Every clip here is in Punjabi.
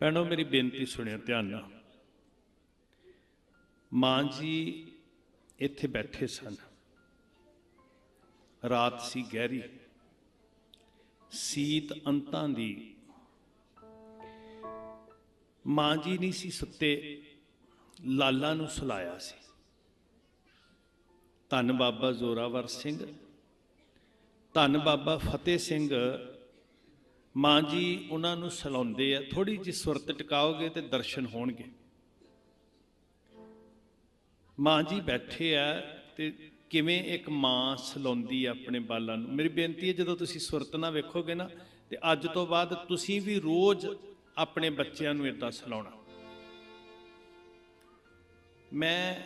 ਭੈਣੋ, ਮੇਰੀ ਬੇਨਤੀ ਸੁਣਿਓ, ਧਿਆਨ ਨਾਲ। ਮਾਂ ਜੀ ਇੱਥੇ ਬੈਠੇ ਸਨ। ਰਾਤ ਸੀ ਗਹਿਰੀ। ਸੀਤ ਅੰਤਾਂ ਦੀ। ਮਾਂ ਜੀ ਨਹੀਂ ਸੀ ਸੁੱਤੇ, ਲਾਲਾ ਨੂੰ ਸੁਲਾਇਆ ਸੀ। ਧੰਨ ਬਾਬਾ ਜ਼ੋਰਾਵਰ ਸਿੰਘ, ਧੰਨ ਬਾਬਾ ਫਤਿਹ ਸਿੰਘ ਮਾਂ ਜੀ ਉਹਨਾਂ ਨੂੰ ਸਲਾਉਂਦੇ ਆ ਥੋੜੀ ਜਿਹੀ ਸੁਰਤ ਟਿਕਾਓਗੇ ਤੇ ਦਰਸ਼ਨ ਹੋਣਗੇ। ਮਾਂ ਜੀ ਬੈਠੇ ਆ ਤੇ ਕਿਵੇਂ ਇੱਕ ਮਾਂ ਸਲਾਉਂਦੀ ਆ ਆਪਣੇ ਬਾਲਾਂ ਨੂੰ? ਮੇਰੀ ਬੇਨਤੀ ਹੈ, ਜਦੋਂ ਤੁਸੀਂ ਸੁਰਤ ਨਾਲ ਵੇਖੋਗੇ ਨਾ, ਤੇ ਅੱਜ ਤੋਂ ਬਾਅਦ ਤੁਸੀਂ ਵੀ ਰੋਜ਼ ਆਪਣੇ ਬੱਚਿਆਂ ਨੂੰ ਇਦਾਂ ਸਲਾਉਣਾ। ਮੈਂ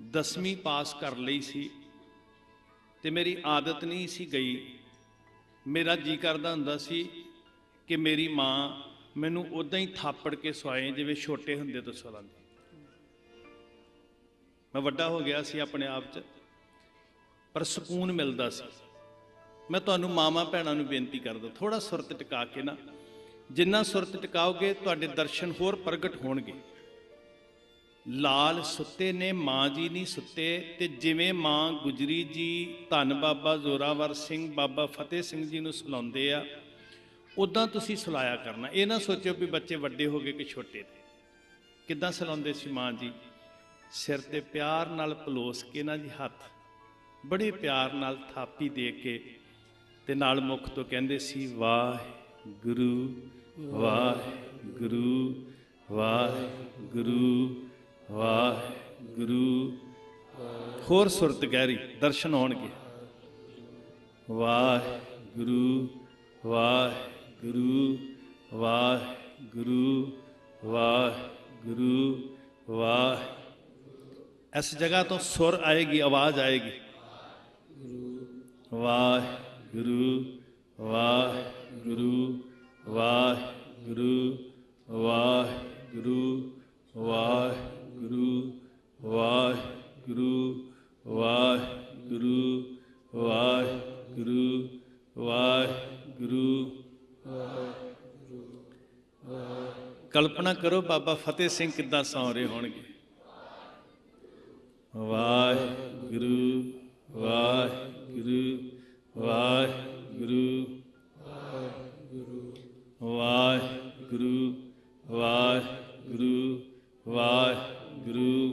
10ਵੀਂ ਪਾਸ ਕਰ ਲਈ ਸੀ ਤੇ ਮੇਰੀ ਆਦਤ ਨਹੀਂ ਸੀ ਗਈ ਮੇਰਾ ਜੀ ਕਰਦਾ ਹੁੰਦਾ ਸੀ ਕਿ ਮੇਰੀ ਮਾਂ ਮੈਨੂੰ ਉਦਾਂ ਹੀ ਥਾਪੜ ਕੇ ਸਵਾਏ, ਜਿਵੇਂ ਛੋਟੇ ਹੁੰਦੇ ਤੋਂ ਸਲਾਉਂਦੀ ਮੈਂ ਵੱਡਾ ਹੋ ਗਿਆ ਸੀ ਆਪਣੇ ਆਪ 'ਚ, ਪਰ ਸਕੂਨ ਮਿਲਦਾ ਸੀ। ਮੈਂ ਤੁਹਾਨੂੰ ਮਾਮਾ ਭੈਣਾਂ ਨੂੰ ਬੇਨਤੀ ਕਰਦਾ ਥੋੜਾ ਸੁਰਤ ਟਿਕਾ ਕੇ ਨਾ, ਜਿੰਨਾ ਸੁਰਤ ਟਿਕਾਓਗੇ, ਤੁਹਾਡੇ ਦਰਸ਼ਨ ਹੋਰ ਪ੍ਰਗਟ ਹੋਣਗੇ। ਲਾਲ ਸੁੱਤੇ ਨੇ, ਮਾਂ ਜੀ ਨਹੀਂ ਸੁੱਤੇ, ਤੇ ਜਿਵੇਂ ਮਾਂ ਗੁਜਰੀ ਜੀ, ਧੰਨ ਬਾਬਾ ਜ਼ੋਰਾਵਰ ਸਿੰਘ, ਬਾਬਾ ਫਤਿਹ ਸਿੰਘ ਜੀ ਨੂੰ ਸੁਲਾਉਂਦੇ ਆ ਉਦਾਂ ਤੁਸੀਂ ਸੁਲਾਇਆ ਕਰਨਾ। ਇਹ ਨਾ ਸੋਚਿਓ ਵੀ ਬੱਚੇ ਵੱਡੇ ਹੋ ਗਏ ਕਿ ਛੋਟੇ ਨੇ। ਕਿੱਦਾਂ ਸੁਲਾਉਂਦੇ ਸੀ ਮਾਂ ਜੀ? ਸਿਰ ਤੇ ਪਿਆਰ ਨਾਲ ਪਲੋਸ ਕੇ ਨਾ ਜੀ ਹੱਥ, ਬੜੇ ਪਿਆਰ ਨਾਲ ਥਾਪੀ ਦੇ ਕੇ, ਤੇ ਨਾਲ ਮੁਖ ਤੋਂ ਕਹਿੰਦੇ ਸੀ, ਵਾਹਿਗੁਰੂ ਵਾਹਿਗੁਰੂ ਵਾਹਿਗੁਰੂ वाह गुरु होर सुरत गहरी, दर्शन हो वाह गुरु वाह गुरु वाह गुरु वाह। गुरु वाह इस जगह तो सुर आएगी, आवाज़ आएगी। वाह गुरु वाह गुरु वाह गुरु वाह गुरु वाह ਵਾਹਿਗੁਰੂ ਵਾਹਿਗੁਰੂ ਵਾਹਿਗੁਰੂ ਵਾਹਿਗੁਰੂ। ਕਲਪਨਾ ਕਰੋ ਬਾਬਾ ਫਤਿਹ ਸਿੰਘ ਕਿੱਦਾਂ ਸੌਂ ਰਹੇ ਹੋਣਗੇ। ਵਾਹਿਗੁਰੂ ਵਾਹਿਗੁਰੂ ਵਾਹਿਗੁਰੂ। ਵਾਹਿਗੁਰੂ ਵਾਹਿਗੁਰੂ ਵਾਹਿਗੁਰੂ।